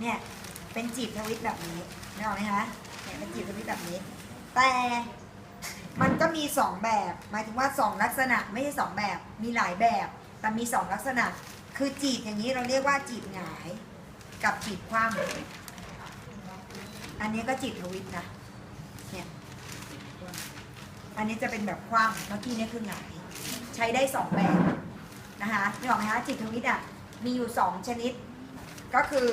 เนี่ยเป็นจีบทวิตแบบนี้นึกออกไหมคะเนี่ยเป็นจีบทวิตแบบนี้ แต่มันก็มีสองแบบ หมายถึงว่าสองลักษณะไม่ใช่สองแบบมีหลายแบบ แต่มีสองลักษณะ คือจีบอย่างนี้เราเรียกว่าจีบหงาย กับจีบคว่ำอันนี้ก็จีบทวิตนะเนี่ยอันนี้จะเป็นแบบคว่ำเมื่อกี้นี่คือหงายใช้ได้สองแบบนะคะนึกออกไหมคะจีบทวิตอะมีอยู่สองชนิด ก็คือ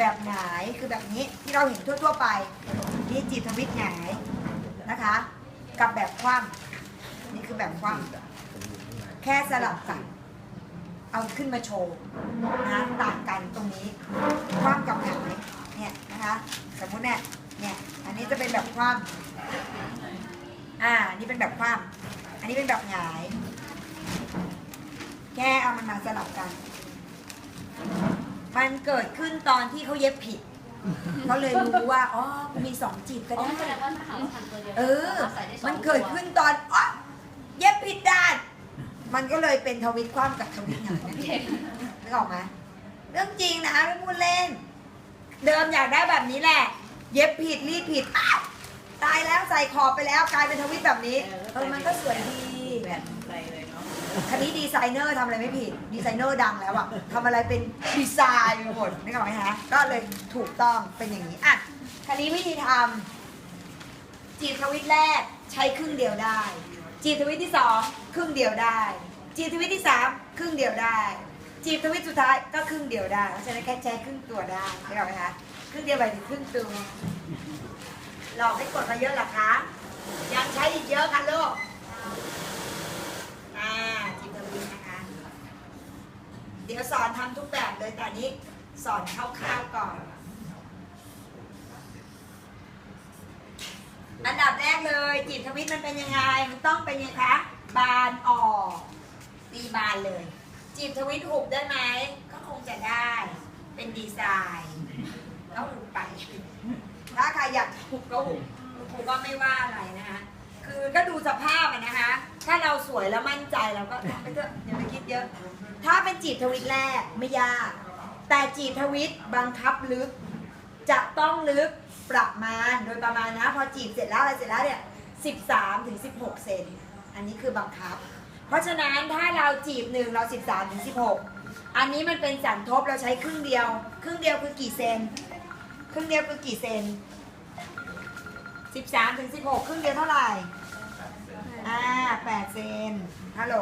แบบหงายคือแบบนี้ที่เราเห็นทั่ว ๆ ไป นี่จีบทวิตหงายนะคะ กับแบบคว่ำนี่คือแบบคว่ำแค่สลับกันเอาขึ้นมาโชว์นะต่างกันตรงนี้คว่ำกับหงายเนี่ยนะคะสมมุติเนี่ยเนี่ยอันนี้จะเป็นแบบคว่ำอ่านี่เป็นแบบคว่ำอันนี้เป็นแบบหงาย แค่เอามันมาสลับกัน มันเกิดขึ้นตอนที่เขาเย็บผิด เขาเลยรู้ว่าอ๋อมีสองจีบก็อ๋อได้ แสดงว่าหาพันตัวเดียวเออใส่ได้สองมันเกิดขึ้นตอนอ๋อเย็บผิดด้าน มันก็เลยเป็นทวิตความกับทวิตหงายนั่นเองนึกออกไหมเรื่องจริงนะไม่พูดเล่น เดิมอยากได้แบบนี้แหละ เย็บผิดรีดผิดอ้าวตายแล้วใส่ขอบไปแล้วกลายเป็นทวิตแบบนี้ เออมันก็สวยดี แบบ ไปเลยเนาะ คันนี้ดีไซเนอร์ทำอะไรไม่ผิด ดีไซเนอร์ดังแล้วอะทำอะไรเป็นดีไซน์ไปหมดนึกออกไหมฮะ ก็เลยถูกต้องเป็นอย่างนี้อะคันนี้วิธีทำจีบทวิตแรกใช้ครึ่งเดียวได้ จีบทวิตที่สองครึ่งเดียวได้ จีบทวิตที่สามครึ่งเดียวได้ จีบทวิตสุดท้ายก็ครึ่งเดียวได้ เพราะฉะนั้นแค่ใช้ครึ่งตัวได้นึกออกไหมคะครึ่งเดียวไปถึงครึ่งตัวหลอกให้กดมาเยอะหรอคะยังใช้อีกเยอะค่ะลูก อ่าจีบทวิตนะคะ เดี๋ยวสอนทำทุกแบบเลยแต่นี้สอนคร่าวๆก่อน อันดับแรกเลยจีบทวิตมันเป็นยังไง มันต้องเป็นยังไงคะ บานออกตีบานเลยจีบทวิตหุบได้ไหม ก็คงจะได้ เป็นดีไซน์ก็หุบไป ถ้าใครอยากหุบก็หุบครูก็ไม่ว่าอะไรนะคะ คือก็ดูสภาพนะคะ ถ้าเราสวยแล้วมั่นใจเราก็ทำไปเถอะอย่าไปคิด เยอะ ถ้าเป็นจีบทวิตแรกไม่ยาก แต่จีบทวิตบังคับลึก จะต้องลึกประมาณโดยประมาณนะ พอจีบเสร็จแล้วอะไรเสร็จแล้วเนี่ย13ถึง16 เซน อันนี้คือบังคับ เพราะฉะนั้นถ้าเราจีบหนึ่งเรา13ถึง16 อันนี้มันเป็นสันทบเราใช้ครึ่งเดียว ครึ่งเดียวคือกี่เซน ครึ่งเดียวคือกี่เซน13ถึง16 ครึ่งเดียวเท่าไหร่ อ่า8เซน ฮัลโหล